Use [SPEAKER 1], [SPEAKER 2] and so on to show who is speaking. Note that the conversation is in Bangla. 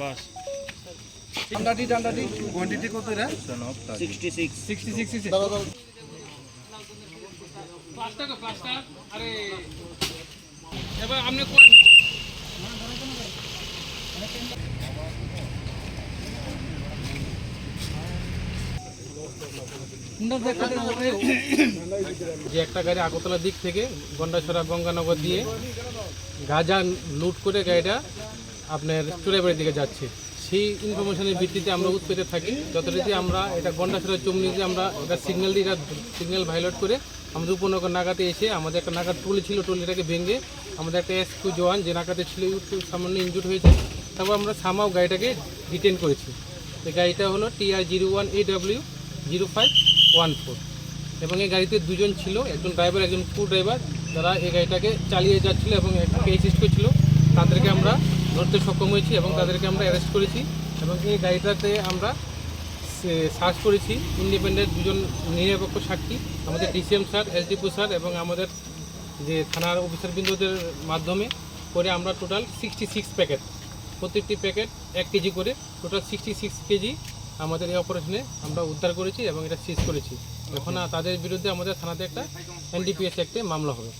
[SPEAKER 1] বাস।
[SPEAKER 2] ডান্ডাটি ডান্ডাটি। কোয়ান্টিটি কত রে?
[SPEAKER 1] Sixty six
[SPEAKER 2] sixty sixty
[SPEAKER 3] plaster তো প্লাস্টার আরে এবার আপনি কোন যে একটা গাড়ি আগরতলার দিক থেকে গন্ডাছড়া গঙ্গানগর দিয়ে গাঁজা লুট করে গাড়িটা আপনার চুরাইবাড়ির দিকে যাচ্ছে। সেই ইনফরমেশনের ভিত্তিতে আমরা উৎপেতে থাকি। যথারীতি আমরা এটা গন্ডাছড়া চমনি দিয়ে আমরা এটা সিগন্যাল দিয়ে সিগন্যাল ভাইলেট করে আমাদের উপনগর নাগাতে এসে আমাদের একটা নাগাদ টলি ছিল, টলিটাকে ভেঙে আমাদের একটা এসকিউ জওয়ান যে নাগাতে ছিল একটু সামান্য ইনজুর হয়েছে, তারপর আমরা সামাও গাড়িটাকে ডিটেন করেছি। এই গাড়িটা হলো T R zero one A W zero five one four এবং এই গাড়িতে দুজন ছিল, একজন ড্রাইভার একজন কু ড্রাইভার যারা এই গাড়িটাকে চালিয়ে যাচ্ছিল এবং অ্যাসিস্ট করছিল, তাদেরকে আমরা ধরতে সক্ষম হয়েছি এবং তাদেরকে আমরা অ্যারেস্ট করেছি এবং এই গাড়িটাতে আমরা সার্চ করেছি। ইন্ডিপেন্ডেন্ট দুজন নিরপেক্ষ সাক্ষী আমাদের ডিসিএম স্যার এসডিপু স্যার এবং আমাদের যে থানার অফিসারবৃন্দদের মাধ্যমে করে আমরা টোটাল সিক্সটি সিক্স প্যাকেট প্রত্যেকটি প্যাকেট এক কেজি করে total sixty six K G আমাদের এই অপারেশনে আমরা উদ্ধার করেছি এবং এটা সিজ করেছি। এখন আর তাদের বিরুদ্ধে আমাদের থানাতে একটা এনডিপিএস একটি মামলা হবে।